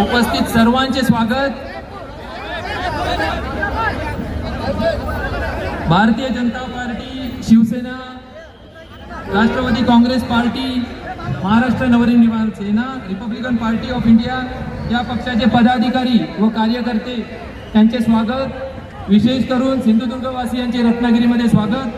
उपस्थित सर्वांचे स्वागत. Bharatiya Janata party Shivsena Rashtrawadi Congress party Maharashtra Navnirman Sena Republican party of India या पक्षाचे पदाधिकारी व कार्यकर्ते त्यांचे स्वागत. विशेष करून सिंधुदुर्गवासियांचे रत्नागिरीमध्ये स्वागत.